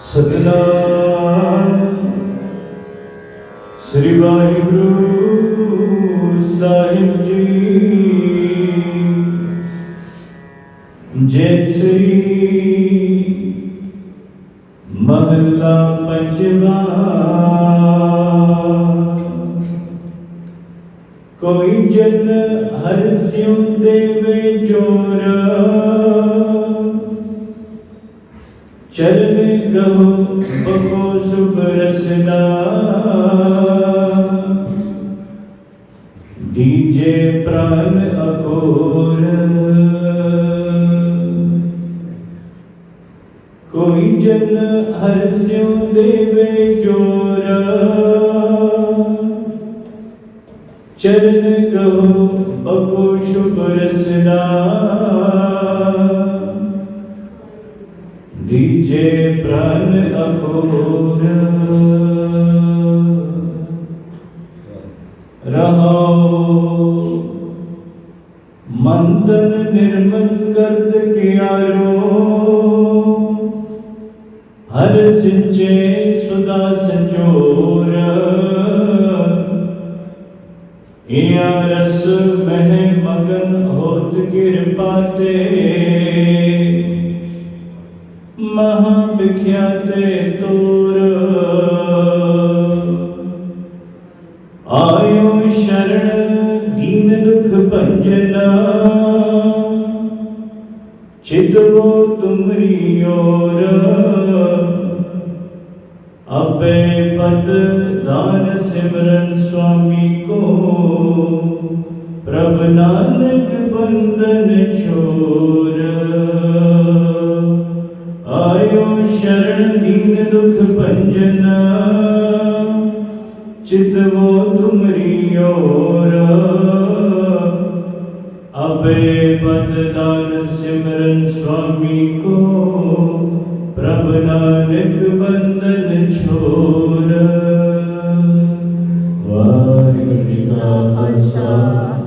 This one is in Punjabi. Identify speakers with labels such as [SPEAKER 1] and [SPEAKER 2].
[SPEAKER 1] ਸਤਨਾਮ। ਸ੍ਰੀ ਵਾਹਿਗੁਰੂ ਸਾਹਿਬ ਜੀ। ਜੈ ਸ੍ਰੀ ਮਹੱਲਾ ਪੰਜਵਾ। ਕੋਈ ਜਨ ਹਰ ਸਿਉ ਦੇਵੇ ਜੋਰ ਚਰਨ ਗਹੁ ਬਕੋ ਸੁਭ ਰਸਨਾ ਦੀਜੇ ਪ੍ਰਾਨ ਅਕੋਰ ਕੋਈ ਜਨ ਹਰ ਸਿਉ ਦੇਵੇ ਜੋਰ। ਚਰਨ ਗਹੁ ਦੀਜੇ ਪ੍ਰਾਨ ਅਕੋਰ ਰਹਾਉ ਮੰਤਨ ਨਿਰਮਲ ਕਰਤ ਕਿਆਰੋ। ਹਰ ਸਿੰਚੇ ਸੁਦਾ ਸੰਜੋਰ ਇਆ ਰਸ ਮਹਿ ਮਗਨ ਹੋਤ ਕਿਰਪਾ ਮਹਾ ਵਿਖਿਆਤੇ ਤੋਰ ਆਇਓ ਸ਼ਰਣ ਦੀਨ ਦੁਖ ਭੰਜਨਾ। ਚਿਤਵੋ ਤੁਮਰੀ ਓਰ ਅਬੇ ਪਦ ਦਾਨ ਸਿਮਰਨ ਸੁਆਮੀ ਕੋ। ਪ੍ਰਭ ਨਾਨਕ ਬੰਦਨ ਛੋਰ। ਸ਼ਰਨ ਦੀਨ ਦੁਖ ਭੰਜਨ। ਚਿਤਵੋ ਤੁਮਰੀ ਓਰ ਅਬੇ ਪਤਦਾਨ ਸਿਮਰਨ ਸੁਆਮੀ ਕੋ। ਪ੍ਰਭ ਨਾਨਕ ਬੰਧਨ ਛੋੜ ਵਾਹਿਗੁਰੂ ਜੀ ਕਾ ਖਾਲਸਾ।